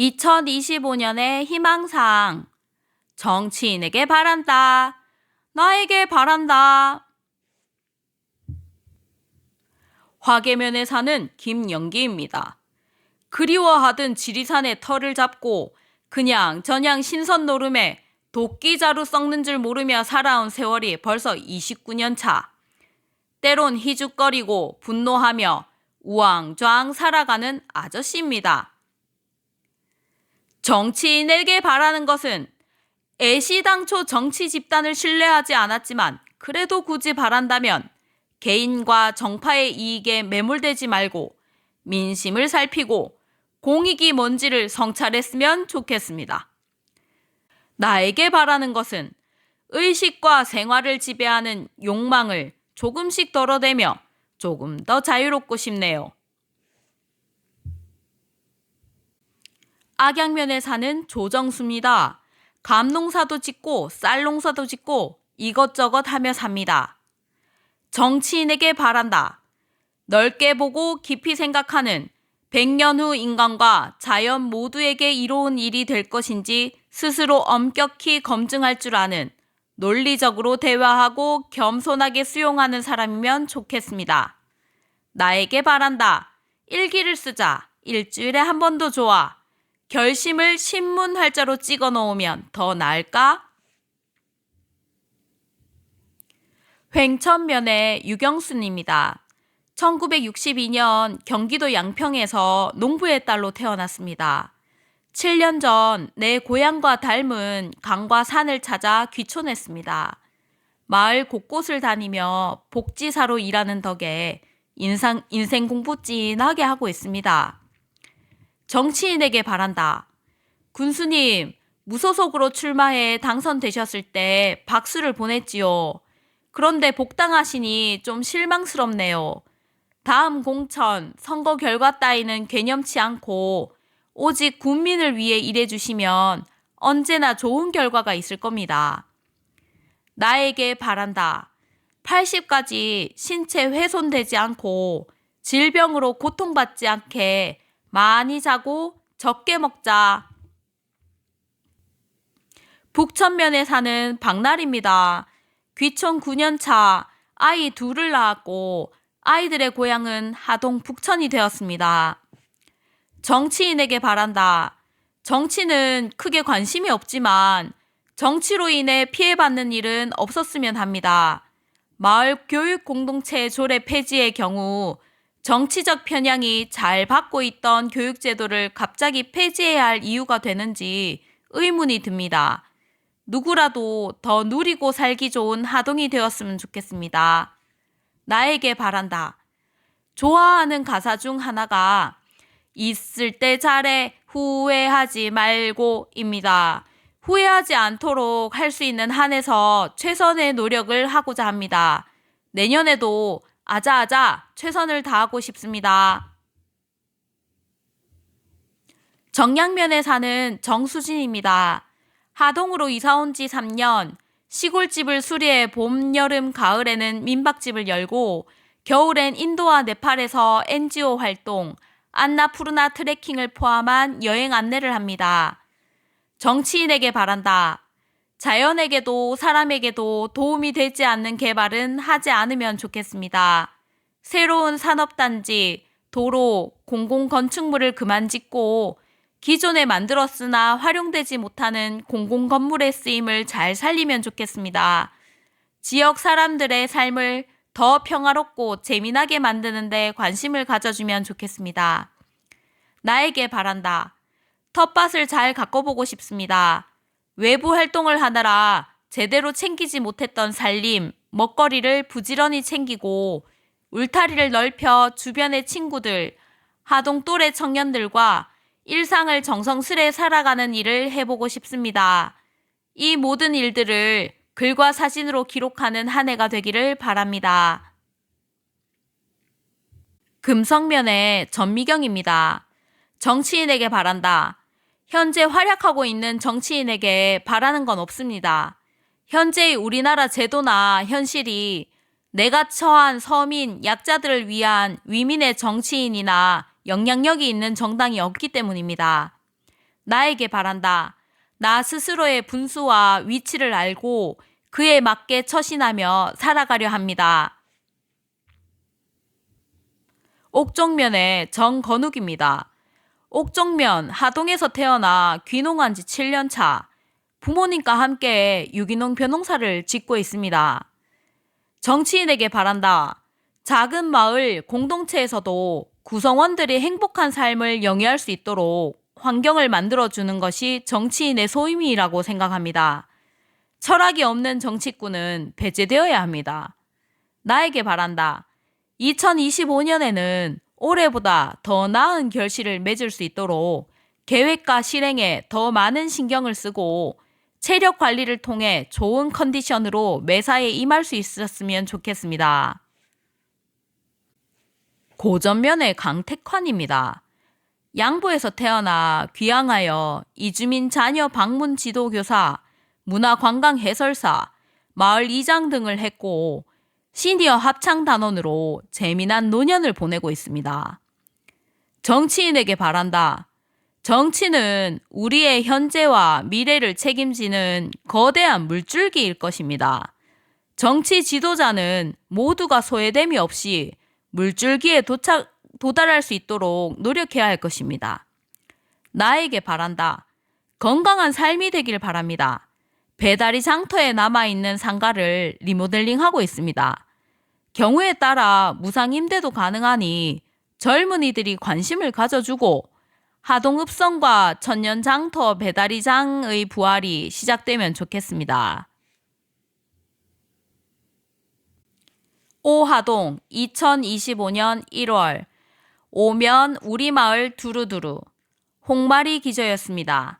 2025년의 희망사항. 정치인에게 바란다. 나에게 바란다. 화계면에 사는 김영기입니다. 그리워하던 지리산의 털을 잡고 그냥 전양 신선 노름에 도끼자루 썩는 줄 모르며 살아온 세월이 벌써 29년 차. 때론 희죽거리고 분노하며 우왕좌왕 살아가는 아저씨입니다. 정치인에게 바라는 것은 애시당초 정치 집단을 신뢰하지 않았지만 그래도 굳이 바란다면 개인과 정파의 이익에 매몰되지 말고 민심을 살피고 공익이 뭔지를 성찰했으면 좋겠습니다. 나에게 바라는 것은 의식과 생활을 지배하는 욕망을 조금씩 덜어내며 조금 더 자유롭고 싶네요. 악양면에 사는 조정수입니다. 감농사도 짓고 쌀농사도 짓고 이것저것 하며 삽니다. 정치인에게 바란다. 넓게 보고 깊이 생각하는 100년 후 인간과 자연 모두에게 이로운 일이 될 것인지 스스로 엄격히 검증할 줄 아는 논리적으로 대화하고 겸손하게 수용하는 사람이면 좋겠습니다. 나에게 바란다. 일기를 쓰자. 일주일에 한 번도 좋아. 결심을 신문 활자로 찍어 놓으면 더 나을까? 횡천면의 유경순입니다. 1962년 경기도 양평에서 농부의 딸로 태어났습니다. 7년 전 내 고향과 닮은 강과 산을 찾아 귀촌했습니다. 마을 곳곳을 다니며 복지사로 일하는 덕에 인상, 인생 공부 찐하게 하고 있습니다. 정치인에게 바란다. 군수님, 무소속으로 출마해 당선되셨을 때 박수를 보냈지요. 그런데 복당하시니 좀 실망스럽네요. 다음 공천, 선거 결과 따위는 개념치 않고 오직 국민을 위해 일해주시면 언제나 좋은 결과가 있을 겁니다. 나에게 바란다. 80까지 신체 훼손되지 않고 질병으로 고통받지 않게 많이 자고 적게 먹자. 북천면에 사는 박날입니다. 귀촌 9년차 아이 둘을 낳았고 아이들의 고향은 하동 북천이 되었습니다. 정치인에게 바란다. 정치는 크게 관심이 없지만 정치로 인해 피해받는 일은 없었으면 합니다. 마을 교육 공동체 조례 폐지의 경우 정치적 편향이 잘 받고 있던 교육제도를 갑자기 폐지해야 할 이유가 되는지 의문이 듭니다. 누구라도 더 누리고 살기 좋은 하동이 되었으면 좋겠습니다. 나에게 바란다. 좋아하는 가사 중 하나가 있을 때 잘해 후회하지 말고입니다. 후회하지 않도록 할 수 있는 한에서 최선의 노력을 하고자 합니다. 내년에도 아자아자 최선을 다하고 싶습니다. 정양면에 사는 정수진입니다. 하동으로 이사 온 지 3년, 시골집을 수리해 봄, 여름, 가을에는 민박집을 열고 겨울엔 인도와 네팔에서 NGO 활동, 안나푸르나 트레킹을 포함한 여행 안내를 합니다. 정치인에게 바란다. 자연에게도 사람에게도 도움이 되지 않는 개발은 하지 않으면 좋겠습니다. 새로운 산업단지, 도로, 공공건축물을 그만 짓고 기존에 만들었으나 활용되지 못하는 공공건물의 쓰임을 잘 살리면 좋겠습니다. 지역 사람들의 삶을 더 평화롭고 재미나게 만드는데 관심을 가져주면 좋겠습니다. 나에게 바란다. 텃밭을 잘 가꿔보고 싶습니다. 외부 활동을 하느라 제대로 챙기지 못했던 살림, 먹거리를 부지런히 챙기고 울타리를 넓혀 주변의 친구들, 하동 또래 청년들과 일상을 정성스레 살아가는 일을 해보고 싶습니다. 이 모든 일들을 글과 사진으로 기록하는 한 해가 되기를 바랍니다. 금성면의 전미경입니다. 정치인에게 바란다. 현재 활약하고 있는 정치인에게 바라는 건 없습니다. 현재의 우리나라 제도나 현실이 내가 처한 서민, 약자들을 위한 위민의 정치인이나 영향력이 있는 정당이 없기 때문입니다. 나에게 바란다. 나 스스로의 분수와 위치를 알고 그에 맞게 처신하며 살아가려 합니다. 옥정면의 정건욱입니다. 옥정면 하동에서 태어나 귀농한 지 7년 차. 부모님과 함께 유기농 벼농사를 짓고 있습니다. 정치인에게 바란다. 작은 마을 공동체에서도 구성원들이 행복한 삶을 영위할 수 있도록 환경을 만들어주는 것이 정치인의 소임이라고 생각합니다. 철학이 없는 정치꾼은 배제되어야 합니다. 나에게 바란다. 2025년에는 올해보다 더 나은 결실을 맺을 수 있도록 계획과 실행에 더 많은 신경을 쓰고 체력 관리를 통해 좋은 컨디션으로 매사에 임할 수 있었으면 좋겠습니다. 고전면의 강택환입니다. 양보에서 태어나 귀향하여 이주민 자녀 방문 지도교사, 문화관광 해설사, 마을 이장 등을 했고 시니어 합창 단원으로 재미난 노년을 보내고 있습니다. 정치인에게 바란다. 정치는 우리의 현재와 미래를 책임지는 거대한 물줄기일 것입니다. 정치 지도자는 모두가 소외됨이 없이 물줄기에 도착, 도달할 수 있도록 노력해야 할 것입니다. 나에게 바란다. 건강한 삶이 되길 바랍니다. 배달이 장터에 남아있는 상가를 리모델링하고 있습니다. 경우에 따라 무상 임대도 가능하니 젊은이들이 관심을 가져주고 하동읍성과 천년장터 배달이장의 부활이 시작되면 좋겠습니다. 오하동 2025년 1월 오면 우리 마을 두루두루 홍마리 기저였습니다.